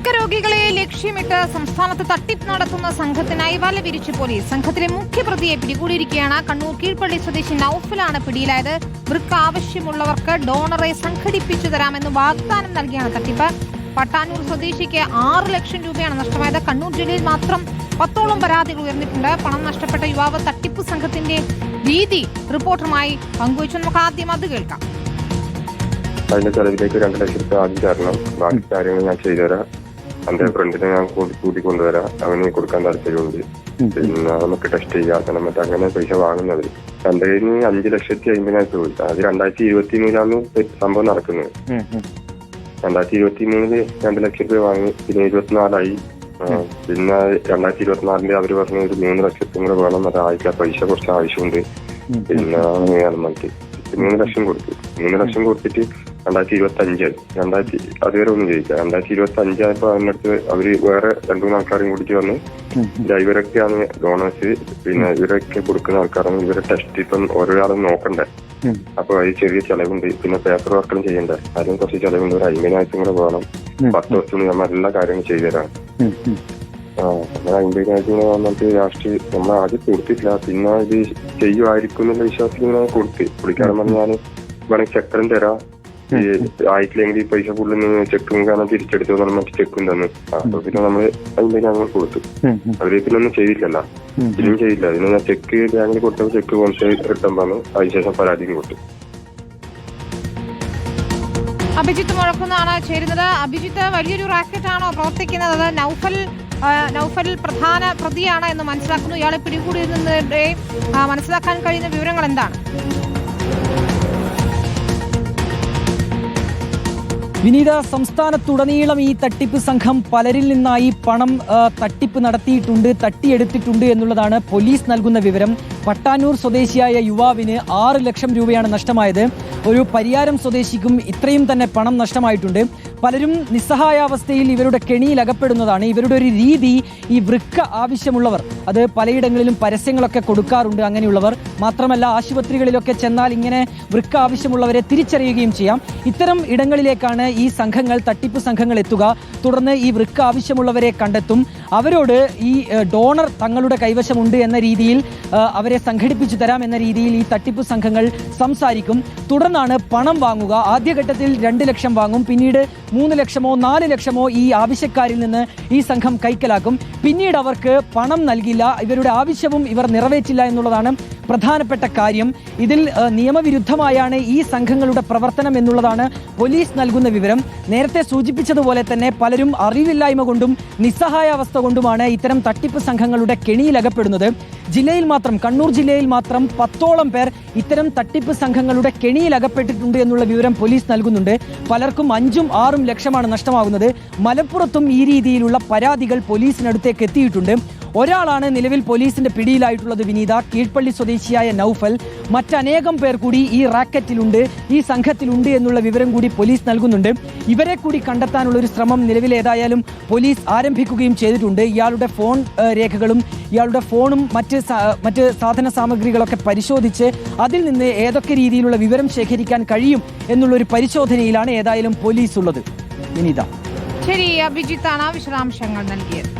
വൃക്ക രോഗികളെ ലക്ഷ്യമിട്ട് സംസ്ഥാനത്ത് തട്ടിപ്പ് നടത്തുന്ന സംഘത്തിനായി വല വിരിച്ച് പോലീസ്. സംഘത്തിലെ മുഖ്യപ്രതിയെ പിടികൂടിയിരിക്കുകയാണ്. കണ്ണൂർ കീഴ്പള്ളി സ്വദേശി നൌഫലാണ് പിടിയിലായത്. വൃക്ക ആവശ്യമുള്ളവർക്ക് ഡോണറെ സംഘടിപ്പിച്ചു തരാമെന്ന് വാഗ്ദാനം നൽകിയാണ് തട്ടിപ്പ്. പട്ടാനൂർ സ്വദേശിക്ക് ആറ് ലക്ഷം രൂപയാണ് നഷ്ടമായത്. കണ്ണൂർ ജില്ലയിൽ മാത്രം പത്തോളം പരാതികൾ ഉയർന്നിട്ടുണ്ട്. പണം നഷ്ടപ്പെട്ട യുവാവ് തട്ടിപ്പ് സംഘത്തിന്റെ രീതി റിപ്പോർട്ടറുമായി പങ്കുവച്ചു. നമുക്ക് ആദ്യം അത് കേൾക്കാം. അതിന്റെ ചെലവിലേക്ക് രണ്ട് ലക്ഷം രൂപ ആദ്യം തരണം ബാക്കി കാര്യങ്ങൾ ഞാൻ ചെയ്തുതരാം. എന്റെ ഫ്രണ്ടിനെ ഞാൻ കൂട്ടി കൊണ്ടുവരാം അവന് കൊടുക്കാൻ താല്പര്യമുണ്ട്. പിന്നെ നമുക്ക് ടെസ്റ്റ് ചെയ്യാം അങ്ങനെ മറ്റേ അങ്ങനെ പൈസ വാങ്ങുന്നത്. എന്റെ കയ്യിൽ നിന്ന് അഞ്ച് ലക്ഷത്തി അമ്പതിനായിരം രൂപ അത് രണ്ടായിരത്തി ഇരുപത്തി മൂന്നിലാണ് സംഭവം നടക്കുന്നത്. രണ്ടായിരത്തി ഇരുപത്തി മൂന്നിൽ രണ്ട് ലക്ഷം രൂപ വാങ്ങി. പിന്നെ ഇരുപത്തിനാലായി. പിന്നെ രണ്ടായിരത്തി ഇരുപത്തിനാലിൽ അവർ പറഞ്ഞ ഒരു മൂന്ന് ലക്ഷത്തും കൂടെ വേണം അത് ആയിക്കാം പൈസ കുറച്ച് ആവശ്യമുണ്ട്. പിന്നെ മൂന്ന് ലക്ഷം കൊടുത്തു. മൂന്ന് ലക്ഷം കൊടുത്തിട്ട് രണ്ടായിരത്തി ഇരുപത്തി അഞ്ചായി രണ്ടായിരത്തി അതുവരെ ഒന്നും ചോദിക്കാം രണ്ടായിരത്തി ഇരുപത്തി അഞ്ചായപ്പോ അതിനടുത്ത് അവർ വേറെ രണ്ടു മൂന്ന് ആൾക്കാരും കൂടിച്ച് വന്ന്. ഇവരൊക്കെയാണ് ഡോണേഴ്സ് പിന്നെ ഇവരൊക്കെ കൊടുക്കുന്ന ആൾക്കാരാണ് ഇവരെ ടെസ്റ്റ് ഇപ്പം ഓരോരാളും നോക്കണ്ടേ. അപ്പൊ അതിൽ ചെറിയ ചെലവുണ്ട്. പിന്നെ പേപ്പർ വർക്കും ചെയ്യണ്ടേ. അതിനും കുറച്ച് ചെലവുണ്ട്. ഒരു അമ്പതിനായിരത്തും കൂടെ വേണം പത്ത് ദിവസത്തിന് നമ്മൾ എല്ലാ കാര്യങ്ങളും ചെയ്തുതരാം ആ നമ്മൾ അമ്പതിനായിരത്തിന് കൂടെ വന്നിട്ട് ലാസ്റ്റ് നമ്മൾ ആദ്യം കൊടുത്തിട്ടില്ല. പിന്നെ ഇത് ചെയ്യുമായിരിക്കും എന്നുള്ള വിശ്വാസത്തിൽ കൊടുത്ത്. പുള്ളിക്കാരൻ പറഞ്ഞാൽ വേണമെങ്കിൽ ചക്രം തരാം. ഈ ആയിട്ടില്ലെങ്കിൽ ഈ പൈസ ഫുള്ള് ചെക്കും കാരണം തിരിച്ചെടുത്തു നമ്മൾ മറ്റു ചെക്കും തന്നു. അപ്പൊ പിന്നെ നമ്മൾ അതിന്റെ ഞങ്ങൾ കൊടുത്തു. അവർ പിന്നെ ഒന്നും ചെയ്തില്ലല്ലോ ഇതിലും ചെയ്തില്ല. അതിന് ഞാൻ ചെക്ക് ബാങ്കിൽ കൊടുത്തപ്പോൾ ചെക്ക് കൊണ്ട് റിട്ടേൺ പറഞ്ഞു. അതിനുശേഷം പരാതിയും കൊടുത്തു. അഭിജിത്ത് മുഴക്കുന്നാണ് ചേരുന്നത്. അഭിജിത്ത് വലിയൊരു റാക്കറ്റ് ആണോ പ്രവർത്തിക്കുന്നത്? അത് നൗഫൽ നൗഫൽ പ്രധാന പ്രതിയാണ് എന്ന് മനസ്സിലാക്കുന്നു. ഇയാളെ പിടികൂടി ആ, മനസ്സിലാക്കാൻ കഴിയുന്ന വിവരങ്ങൾ എന്താണ്? വിനീത സംസ്ഥാനത്തുടനീളം ഈ തട്ടിപ്പ് സംഘം പലരിൽ നിന്നായി പണം തട്ടിപ്പ് നടത്തിയിട്ടുണ്ട് തട്ടിയെടുത്തിട്ടുണ്ട് എന്നുള്ളതാണ് പോലീസ് നൽകുന്ന വിവരം. പട്ടാനൂർ സ്വദേശിയായ യുവാവിന് ആറ് ലക്ഷം രൂപയാണ് നഷ്ടമായത്. ഒരു പരിയാരം സ്വദേശിക്കും ഇത്രയും തന്നെ പണം നഷ്ടമായിട്ടുണ്ട്. പലരും നിസ്സഹായാവസ്ഥയിൽ ഇവരുടെ കെണിയിൽ അകപ്പെടുന്നതാണ്. ഇവരുടെ ഒരു രീതി ഈ വൃക്ക ആവശ്യമുള്ളവർ അത് പലയിടങ്ങളിലും പരസ്യങ്ങളൊക്കെ കൊടുക്കാറുണ്ട് അങ്ങനെയുള്ളവർ. മാത്രമല്ല ആശുപത്രികളിലൊക്കെ ചെന്നാൽ ഇങ്ങനെ വൃക്ക ആവശ്യമുള്ളവരെ തിരിച്ചറിയുകയും ചെയ്യാം. ഇത്തരം ഇടങ്ങളിലേക്കാണ് ഈ സംഘങ്ങൾ തട്ടിപ്പ് സംഘങ്ങൾ എത്തുക. തുടർന്ന് ഈ വൃക്ക ആവശ്യമുള്ളവരെ കണ്ടെത്തും. അവരോട് ഈ ഡോണർ തങ്ങളുടെ കൈവശമുണ്ട് എന്ന രീതിയിൽ അവരെ സംഘടിപ്പിച്ചു തരാം എന്ന രീതിയിൽ ഈ തട്ടിപ്പ് സംഘങ്ങൾ സംസാരിക്കും. തുടർന്നാണ് പണം വാങ്ങുക. ആദ്യഘട്ടത്തിൽ രണ്ട് ലക്ഷം വാങ്ങും. പിന്നീട് മൂന്ന് ലക്ഷമോ നാല് ലക്ഷമോ ഈ ആവശ്യക്കാരിൽ നിന്ന് ഈ സംഘം കൈക്കലാക്കും. പിന്നീട് അവർക്ക് പണം നൽകില്ല. ഇവരുടെ ആവശ്യവും ഇവർ നിറവേറ്റില്ല എന്നുള്ളതാണ് പ്രധാനപ്പെട്ട കാര്യം ഇതിൽ നിയമവിരുദ്ധമായാണ് ഈ സംഘങ്ങളുടെ പ്രവർത്തനം എന്നുള്ളതാണ് പോലീസ് നൽകുന്ന വിവരം. നേരത്തെ സൂചിപ്പിച്ചതുപോലെ തന്നെ പലരും അറിവില്ലായ്മ കൊണ്ടും നിസ്സഹായാവസ്ഥ കൊണ്ടുമാണ് ഇത്തരം തട്ടിപ്പ് സംഘങ്ങളുടെ കെണിയിലകപ്പെടുന്നത് ജില്ലയിൽ മാത്രം കണ്ണൂർ ജില്ലയിൽ മാത്രം പത്തോളം പേർ ഇത്തരം തട്ടിപ്പ് സംഘങ്ങളുടെ കെണിയിൽ അകപ്പെട്ടിട്ടുണ്ട് എന്നുള്ള വിവരം പോലീസ് നൽകുന്നുണ്ട്. പലർക്കും അഞ്ചും ആറും ലക്ഷമാണ് നഷ്ടമാകുന്നത്. മലപ്പുറത്തും ഈ രീതിയിലുള്ള പരാതികൾ പോലീസിനടുത്തേക്ക് എത്തിയിട്ടുണ്ട്. ഒരാളാണ് നിലവിൽ പോലീസിന്റെ പിടിയിലായിട്ടുള്ളത് വിനീത. കീഴ്പള്ളി സ്വദേശിയായ നൌഫൽ. മറ്റനേകം പേർ കൂടി ഈ റാക്കറ്റിലുണ്ട് ഈ സംഘത്തിലുണ്ട് എന്നുള്ള വിവരം കൂടി പോലീസ് നൽകുന്നുണ്ട്. ഇവരെ കൂടി കണ്ടെത്താനുള്ള ഒരു ശ്രമം നിലവിൽ ഏതായാലും പോലീസ് ആരംഭിക്കുകയും ചെയ്തിട്ടുണ്ട്. ഇയാളുടെ ഫോൺ രേഖകളും ഇയാളുടെ ഫോണും മറ്റ് മറ്റ് സാധന സാമഗ്രികളൊക്കെ പരിശോധിച്ച് അതിൽ നിന്ന് ഏതൊക്കെ രീതിയിലുള്ള വിവരം ശേഖരിക്കാൻ കഴിയും എന്നുള്ളൊരു പരിശോധനയിലാണ് ഏതായാലും പോലീസ് ഉള്ളത് വിനീത. ശരി അഭിജിത്താണ് വിശദാംശങ്ങൾ നൽകിയത്.